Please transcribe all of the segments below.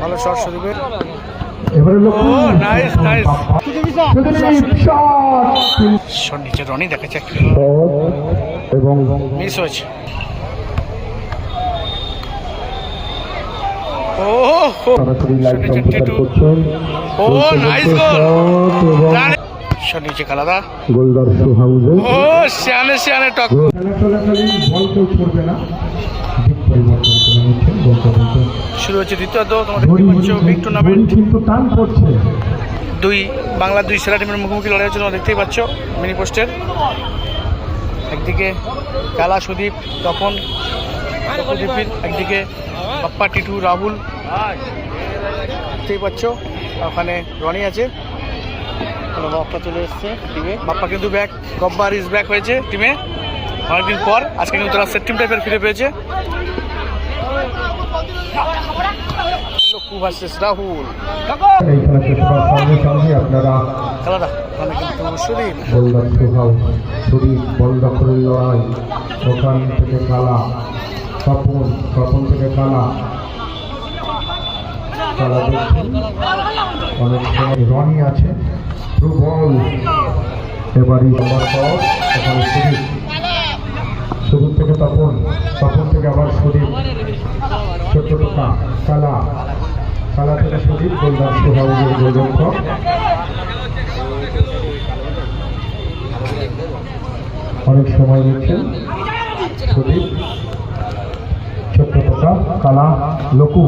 ভালো shot shot নিচে রনি এবং মিস হয়েছে। nice goal. এবং শট নিচে কালাদা। গোলদর্শক ও শিয়ানে শিয়ানে টক। বল কেউ না। শুরু হচ্ছে দেখতে পাচ্ছ বিগ টুর্নামেন্ট দুই বাংলার দুই সেরা টিমের মুখোমুখি লড়াই হচ্ছে তোমরা দেখতেই পাচ্ছ মিনি পোস্টের একদিকে কালা সুদীপ তপন একদিকে বাপ্পা টিটু রাহুল। দেখতেই পাচ্ছ ওখানে রনি আছে। বাপ্পা চলে এসছে টিমে বাপ্পা কিন্তু ব্যাক গব্বার ইজ ব্যাক হয়েছে টিমে অনেকদিন পর আজকে কিন্তু তারা সেট টিম টাইপের ফিরে পেয়েছে। রাহুল খেলাটা ওখানে কিন্তু সুদীপ গোলদর্শক হাউস ছুরি বল লড়াই অনেক সময় রনি আছে থ্রু বল এবারই আমার পর সুদীপ সুদীপ থেকে তপন তপন থেকে আবার সুদীপ। ছোট্ট টোকা, কালা। কালা থেকে সুদীপ গোলদর্শক হাউসের গোলরক্ষক অনেক সময় নিচ্ছেন সুদীপ। ছোট্ট টোকা, কালা, লকু।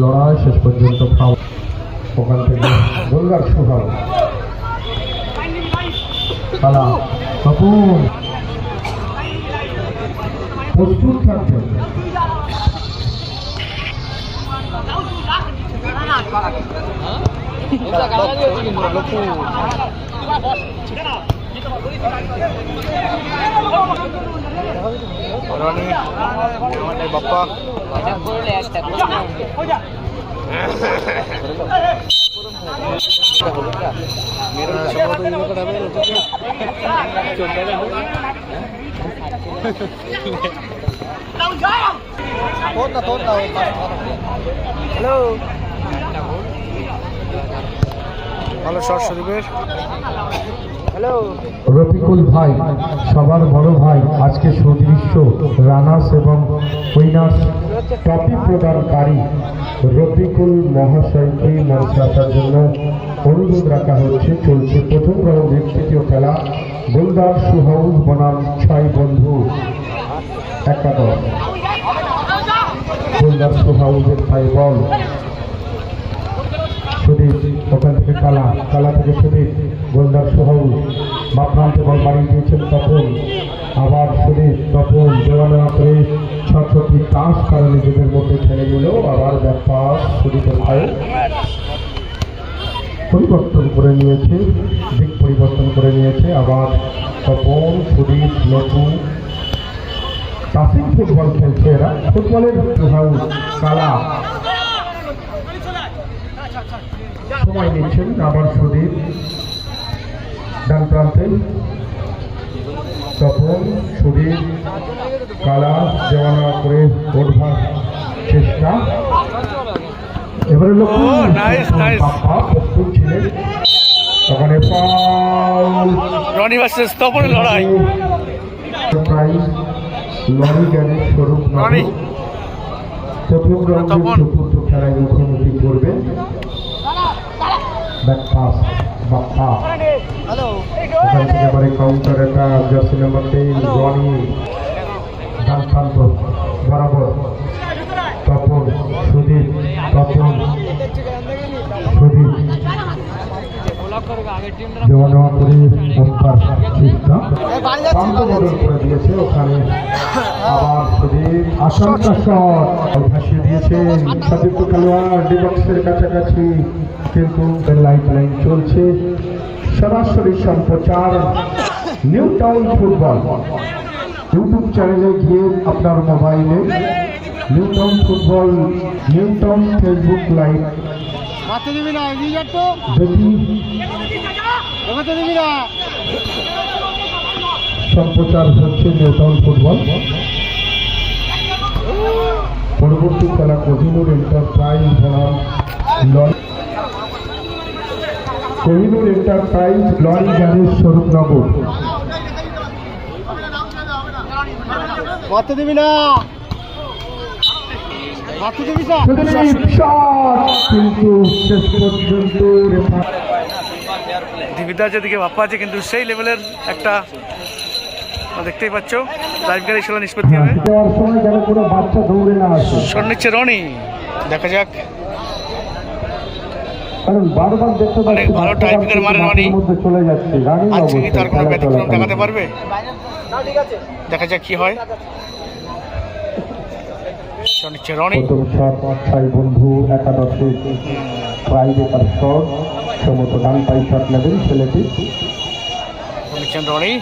লড়াই, শেষ পর্যন্ত ওখান থেকে গোলগার সুহাল কালা, তপন। প্রস্তুত থাকবেন রনি আমাদের বাপ্পা হ্যালো ভালো সুদীপের হ্যালো রফিকুল ভাই, সবার বড় ভাই, আজকে সুদৃশ্য রানার্স এবং উইনার্স, ট্রফি প্রদানকারী রফিকুল মহাশয়কে মঞ্চে জন্য অনুরোধ রাখা হচ্ছে, চলছে প্রথম রাউন্ডের তৃতীয় খেলা। গোলদার সুহাউস বনাম ছয় বন্ধু একাদশ গোলদার সুহাউসের ভাই বল। সুদীপ ওখান থেকে কালা কালা থেকে সুদীপ গোলদার সোহাউ বাপ্রান্তে বল বাড়িয়ে দিয়েছেন তপন আবার সুদীপ তপন দেওয়া নেওয়া করে ছটি তাস তারা নিজেদের মধ্যে খেলে গেল আবার ব্যাপার সুদীপের ভাই পরিবর্তন করে নিয়েছে দিক পরিবর্তন করে নিয়েছে আবার তপন সুদীপ লঘু টাফিং ফুটবল খেলছে এরা ফুটবলের সোহাউ কালা সময় নিচ্ছেন আবার সুদীপ ডান প্রান্তে তপন সুদীপ কালা দেওয়ানা করে ওঠবার চেষ্টা। এবারে লক্ষ্য প্রস্তুত ছিলেন ওখানে রনি ভার্সেস তপনের লড়াই। প্রাইজ লরি স্বরূপ প্রথম রাউন্ডের চতুর্থ খেলায় মুখোমুখি করবেন ব্যাক পাস বাপ্পা ওখান থেকে এবারে কাউন্টার একটা জার্সি নাম্বার তিন রনি ডান প্রান্ত বরাবর তপন সুদীপ তপন সুদীপ দেওয়া নেওয়া করে প্রান্ত করে দিয়েছে ওখানে আবার সুদীপ আশঙ্কা শট ভাসিয়ে দিয়েছেন সতীর্থ খেলোয়াড় ডিবক্সের কাছাকাছি কিন্তু লাইফ লাইন চলছে। সরাসরি সম্প্রচার নিউ টাউন ফুটবল। ইউটিউব চ্যানেলে গিয়ে আপনার মোবাইলে New Town football New Town Facebook live. দেখি। সম্প্রচার হচ্ছে নিউ ফুটবল। পরবর্তী খেলা কোহিনুর এন্টারপ্রাইজ বনাম lorry. Kohinoor enterprise lorry garage Swarupnagar. মারতে দিবি না। মারতে দিবি না। সুদীপ শট কিন্তু শেষ পর্যন্ত দিবিদার যেদিকে ভাপ্পা আছে কিন্তু সেই লেভেলের একটা দেখতেই পাচ্ছ লাইভ গাড়ি খেলা নিষ্পত্তি হবে। শট নিচ্ছে রনি দেখা যাক। অনেক ভালো বাচ্চারা মারে রনি। মধ্যে চলে যাচ্ছে রানিং আজকে কি তার কোনো ব্যতিক্রম দেখাতে পারবে? দেখা যাক কি হয়। নিচ্ছে রনি। বন্ধু একাদশে প্রাইভেটার শট সমত ডান পাই শট নেবেন ছেলেটি। রনি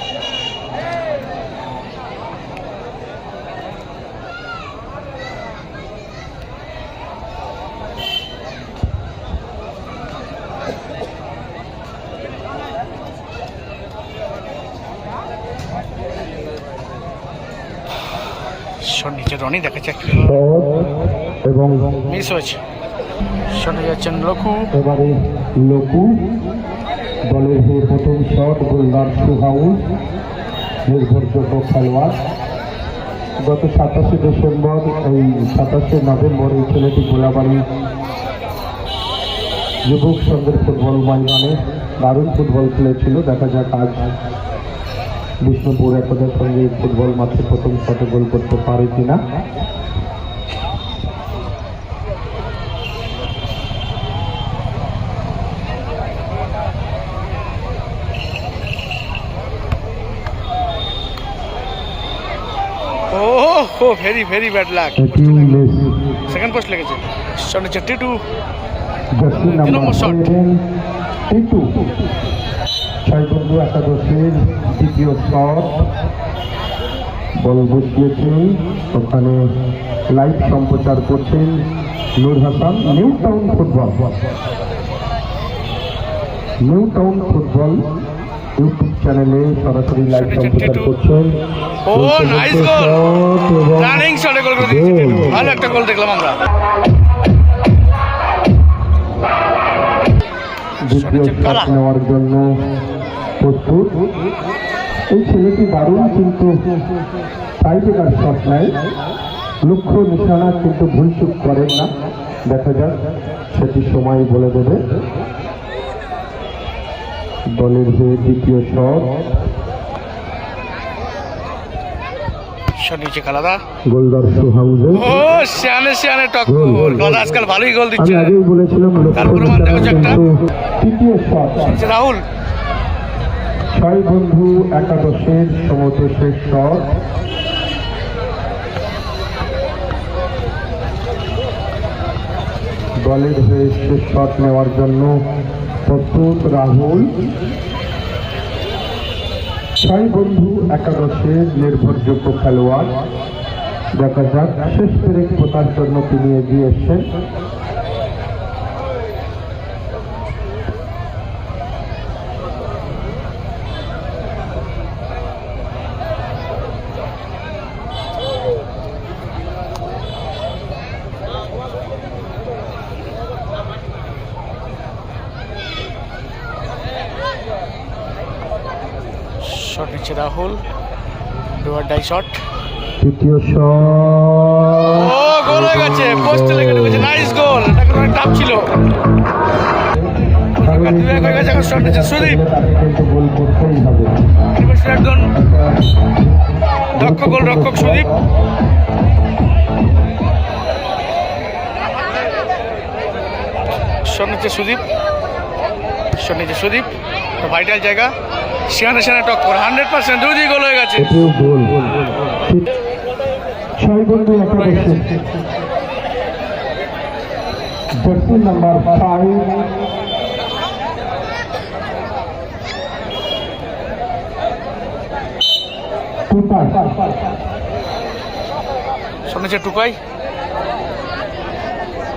শট নিচ্ছে রনি দেখা যাক কি। শট এবং মিস হয়েছে। শটে যাচ্ছেন লঘু এবারে লকু দলের হয়ে প্রথম শট গোলদার সুহাউস নির্ভরযোগ্য খেলোয়াড়। গত সাতাশে ডিসেম্বর এই সাতাশে নভেম্বর এই ছেলেটি গোলাবাড়ি যুবক সংঘের ফুটবল ময়দানে দারুণ ফুটবল খেলেছিল। দেখা যাক আজ বিষ্ণুপুর একতার সঙ্গে ফুটবল মাঠে প্রথম শটে গোল করতে পারে কিনা? ও হো very very bad luck second post লেগেছে। Shot number shot। সেভেন টিটু ছয় বন্ধু একাদশের দ্বিতীয় শট বল বসিয়েছেন ওখানে লাইভ সম্প্রচার করছেন Noor Hasan. New Town football New Town football YouTube চ্যানেলে সরাসরি লাইভ সম্প্রচার করছেন। ও নাইস গোল রানিং শটে গোল করে দিয়েছে। ভালো একটা গোল দেখলাম আমরা। দ্বিতীয়? নেওয়ার জন্য প্রস্তুত। এই ছেলেটি দারুণ কিন্তু টাইব্রেকার শট নেয়। লক্ষ্য নিশানা কিন্তু ভুলচুক করেন না। দেখা যাক সেটি সময় বলে দেবে। দলের হয়ে দ্বিতীয় শট। শট নিচ্ছে কালাদা গোলদার সুহাউজে। ও শিয়ানে শিয়ানে টক্কর কালাদা আজকাল ভালোই গোল আমি আগেই বলেছিলাম লক্ষ্য নিশানা কিন্তু তৃতীয় শট। রাহুল। ছয় বন্ধু একাদশের সমত শেষ শট। দলের হয়ে শেষ শট নেওয়ার জন্য প্রস্তুত রাহুল। ছয় বন্ধু একাদশের নির্ভরযোগ্য খেলোয়াড়। দেখা যাক, শেষ পেরেক পোতার জন্য তিনি এগিয়ে এসছেন। শট নিচ্ছে রাহুল। ডুয়ার die shot. তৃতীয় ও গোল হয়ে গেছে। পোস্টে লেগে ঢুকেছে। নাইস গোল এটা অনেক টাফ ছিল। গেছে শট সুদীপ। গোল একজন দক্ষ রক্ষক সুদীপ। শট সুদীপ। শট নিচ্ছে সুদীপ ভাইটাল জায়গা। সেখানে সেখানে টক্কর হান্ড্রেড পার্সেন্ট দুই দুই গোল হয়ে গেছে। নাম্বার ফাইভ টুপাই টুকাই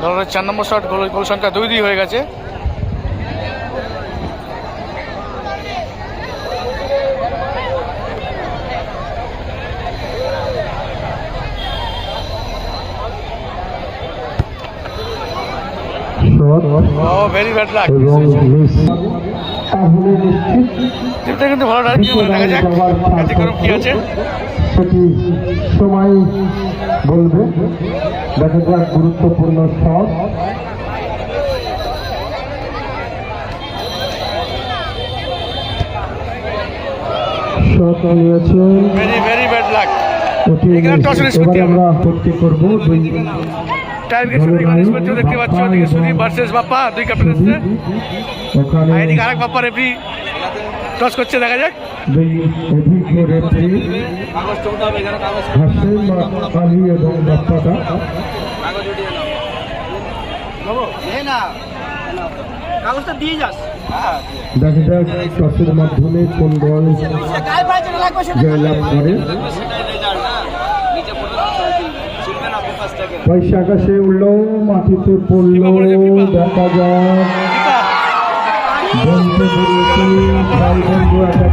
দলের চার নম্বর শট গোল গোল সংখ্যা দুই দুই হয়ে গেছে শট ও ভেরি ব্যাড লাক এবং মিস তাহলে কিন্তু ভালো দেখা যাক। ব্যতিক্রম কি আছে। সেটি সময় বলবে। দেখা যাক গুরুত্বপূর্ণ শট। শট নিয়েছেন। ভেরি ভেরি ব্যাড লাক এটি আমরা ভর্তি করব। দুই টাইমকে শুরু করে স্পেশাল দেখতে পাচ্ছ ওদিকে সুদীপ ভার্সেস বাপ্পা দুই ক্যাপ্টেন এসছে আর এদিকে আরেক বাপ্পা রেফরি টস করছে দেখা যাক। কাগজটা দিয়ে যাস দেখা যাক টসের মাধ্যমে কোন দল জয়লাভ করে। বৈশাখ আকাশে উঠল মাটিতে পড়ল দেখা যায় বন্ধু বন্ধু ভাই বন্ধু একটা